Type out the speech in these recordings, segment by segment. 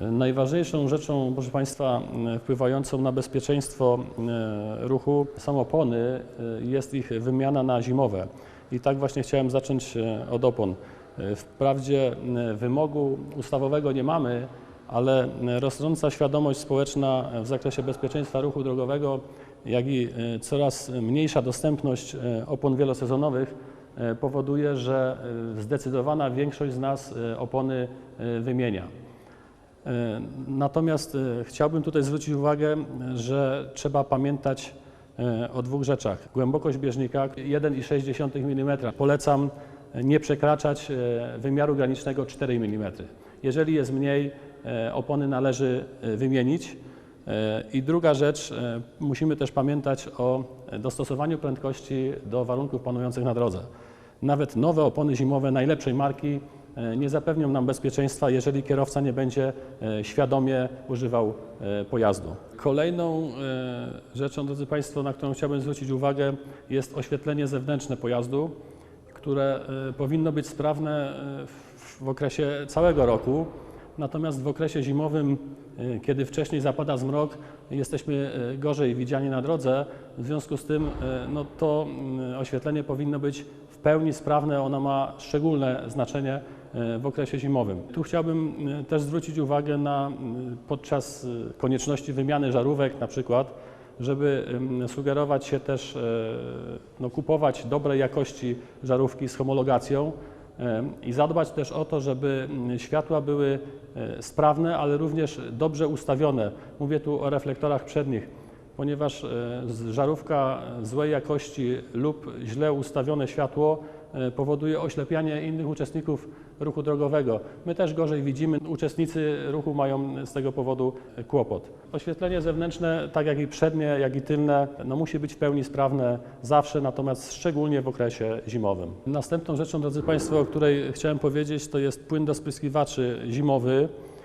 Najważniejszą rzeczą, proszę Państwa, wpływającą na bezpieczeństwo e, ruchu są opony, e, jest ich wymiana na zimowe. I tak właśnie chciałem zacząć e, od opon. Wprawdzie wymogu ustawowego nie mamy, ale rosnąca świadomość społeczna w zakresie bezpieczeństwa ruchu drogowego, jak i coraz mniejsza dostępność opon wielosezonowych powoduje, że zdecydowana większość z nas opony wymienia. E, Natomiast e, chciałbym tutaj zwrócić uwagę, że trzeba pamiętać e, o dwóch rzeczach. Głębokość bieżnika 1,6 mm. Polecam nie przekraczać e, wymiaru granicznego 4 mm. Jeżeli jest mniej, e, opony należy e, wymienić. E, I druga rzecz, e, musimy też pamiętać o dostosowaniu prędkości do warunków panujących na drodze. Nawet nowe opony zimowe najlepszej marki e, nie zapewnią nam bezpieczeństwa, jeżeli kierowca nie będzie e, świadomie używał e, pojazdu. Kolejną e, rzeczą, drodzy Państwo, na którą chciałbym zwrócić uwagę, jest oświetlenie zewnętrzne pojazdu, które e, powinno być sprawne e, w- okresie całego roku. Natomiast w okresie zimowym, e, kiedy wcześniej zapada zmrok, jesteśmy e, gorzej widziani na drodze. W związku z tym e, no, to mm, oświetlenie powinno być w pełni sprawne. Ono ma szczególne znaczenie e, w okresie zimowym. Tu chciałbym e, też zwrócić uwagę na podczas e, konieczności wymiany żarówek na przykład, żeby sugerować się też, e, no, kupować dobrej jakości żarówki z homologacją i zadbać też o to, żeby światła były sprawne, ale również dobrze ustawione. Mówię tu o reflektorach przednich, ponieważ żarówka złej jakości lub źle ustawione światło powoduje oślepianie innych uczestników ruchu drogowego. My też gorzej widzimy, uczestnicy ruchu mają z tego powodu kłopot. Oświetlenie zewnętrzne, tak jak i przednie, jak i tylne, no musi być w pełni sprawne zawsze, natomiast szczególnie w okresie zimowym. Następną rzeczą, drodzy Państwo, o której chciałem powiedzieć, to jest płyn do spryskiwaczy zimowy, e,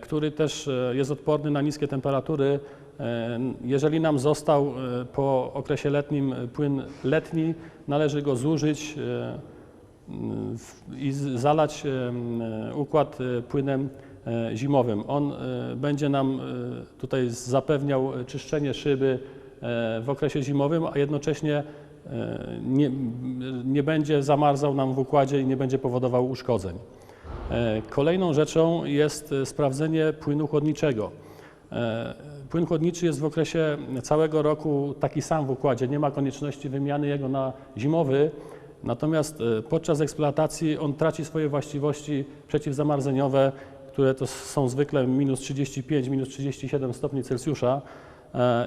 który też e, jest odporny na niskie temperatury. E, Jeżeli nam został e, po okresie letnim e, płyn letni, należy go zużyć e, i zalać e, układ e, płynem e, zimowym. On e, będzie nam e, tutaj zapewniał e, czyszczenie szyby e, w okresie zimowym, a jednocześnie e, nie, nie będzie zamarzał nam w układzie i nie będzie powodował uszkodzeń. E, Kolejną rzeczą jest e, sprawdzenie płynu chłodniczego. E, Płyn chłodniczy jest w okresie całego roku taki sam w układzie, nie ma konieczności wymiany jego na zimowy, natomiast podczas eksploatacji on traci swoje właściwości przeciwzamarzeniowe, które to są zwykle minus 35, minus 37 stopni Celsjusza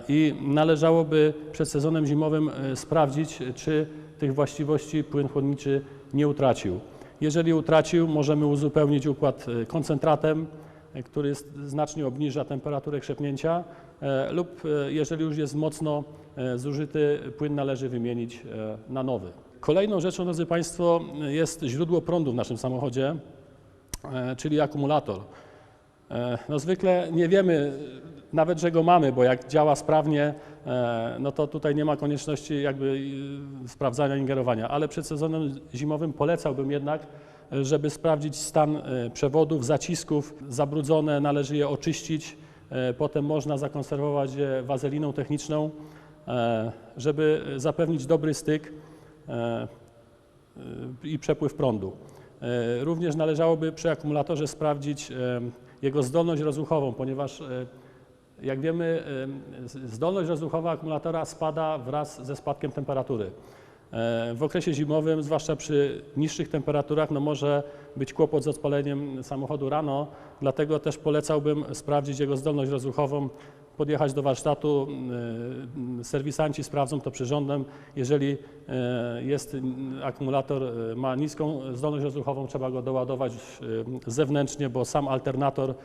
i należałoby przed sezonem zimowym sprawdzić, czy tych właściwości płyn chłodniczy nie utracił. Jeżeli utracił, możemy uzupełnić układ e, koncentratem, e, który znacznie obniża temperaturę krzepnięcia e, lub jeżeli już jest mocno zużyty, płyn należy wymienić na nowy. Kolejną rzeczą, drodzy Państwo, jest źródło prądu w naszym samochodzie, czyli akumulator. No zwykle nie wiemy nawet, że go mamy, bo jak działa sprawnie, no to tutaj nie ma konieczności jakby e, sprawdzania ingerowania, ale przed sezonem zimowym polecałbym jednak, e, żeby sprawdzić stan e, przewodów, zacisków. Zabrudzone należy je oczyścić, e, potem można zakonserwować je wazeliną techniczną, e, żeby zapewnić dobry styk e, i przepływ prądu. E, Również należałoby przy akumulatorze sprawdzić e, jego zdolność rozruchową, ponieważ e, jak wiemy, zdolność rozruchowa akumulatora spada wraz ze spadkiem temperatury. E, W okresie zimowym, zwłaszcza przy niższych temperaturach, no może być kłopot z odpaleniem samochodu rano, dlatego też polecałbym sprawdzić jego zdolność rozruchową, podjechać do warsztatu, e, serwisanci sprawdzą to przyrządem. Jeżeli e, jest akumulator, ma niską zdolność rozruchową, trzeba go doładować zewnętrznie, bo sam alternator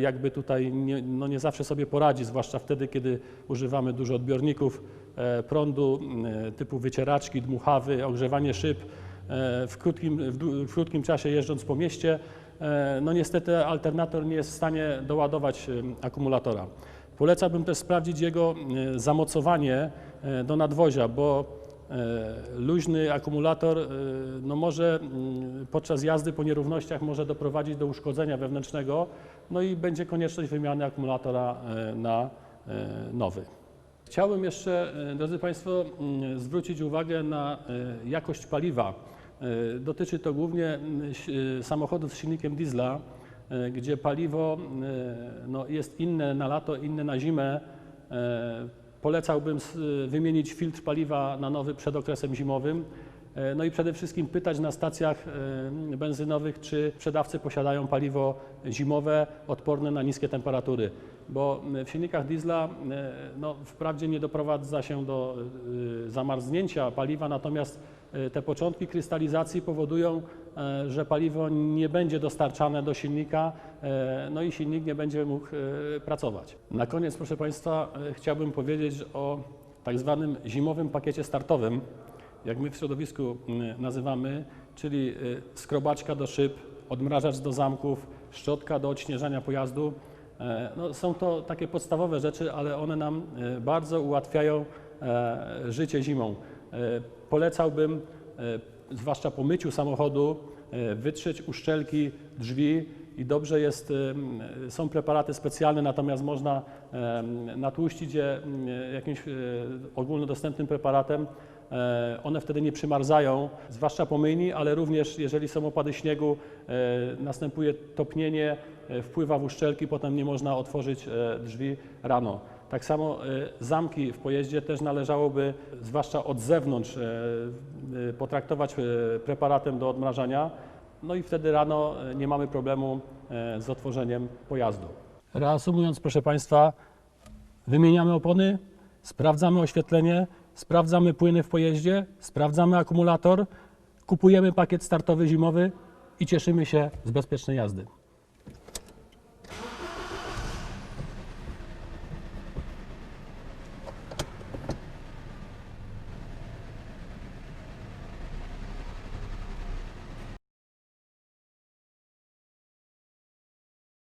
jakby tutaj nie, no nie zawsze sobie poradzi, zwłaszcza wtedy, kiedy używamy dużo odbiorników e, prądu e, typu wycieraczki, dmuchawy, ogrzewanie szyb. E, W krótkim, w, krótkim czasie jeżdżąc po mieście, e, no niestety alternator nie jest w stanie doładować e, akumulatora. Polecałbym też sprawdzić jego e, zamocowanie e, do nadwozia, bo E, Luźny akumulator e, no może mm, podczas jazdy po nierównościach może doprowadzić do uszkodzenia wewnętrznego, no i będzie konieczność wymiany akumulatora e, na e, nowy. Chciałbym jeszcze, e, drodzy Państwo, mm, zwrócić uwagę na e, jakość paliwa. E, Dotyczy to głównie mm, e, samochodów z silnikiem diesla, e, gdzie paliwo e, no, jest inne na lato, inne na zimę. Polecałbym s- wymienić filtr paliwa na nowy przed okresem zimowym. E, No i przede wszystkim pytać na stacjach e, benzynowych, czy sprzedawcy posiadają paliwo zimowe odporne na niskie temperatury, bo w silnikach diesla e, no, wprawdzie nie doprowadza się do e, zamarznięcia paliwa, natomiast te początki krystalizacji powodują, e, że paliwo nie będzie dostarczane do silnika, e, no i silnik nie będzie mógł e, pracować. Na koniec, proszę Państwa, e, chciałbym powiedzieć o tak zwanym zimowym pakiecie startowym, jak my w środowisku nazywamy, czyli skrobaczka do szyb, odmrażacz do zamków, szczotka do odśnieżania pojazdu. E, No, są to takie podstawowe rzeczy, ale one nam e, bardzo ułatwiają e, życie zimą. E, Polecałbym, e, zwłaszcza po myciu samochodu, e, wytrzeć uszczelki drzwi i dobrze jest, są preparaty specjalne, natomiast można natłuścić je jakimś ogólnodostępnym preparatem. One wtedy nie przymarzają, zwłaszcza po myjni, ale również jeżeli są opady śniegu, następuje topnienie, wpływa w uszczelki, potem nie można otworzyć drzwi rano. Tak samo e, zamki w pojeździe też należałoby, zwłaszcza od zewnątrz, e, e, potraktować preparatem do odmrażania, no i wtedy rano nie mamy problemu z otworzeniem pojazdu. Reasumując, proszę Państwa, wymieniamy opony, sprawdzamy oświetlenie, sprawdzamy płyny w pojeździe, sprawdzamy akumulator, kupujemy pakiet startowy zimowy i cieszymy się z bezpiecznej jazdy.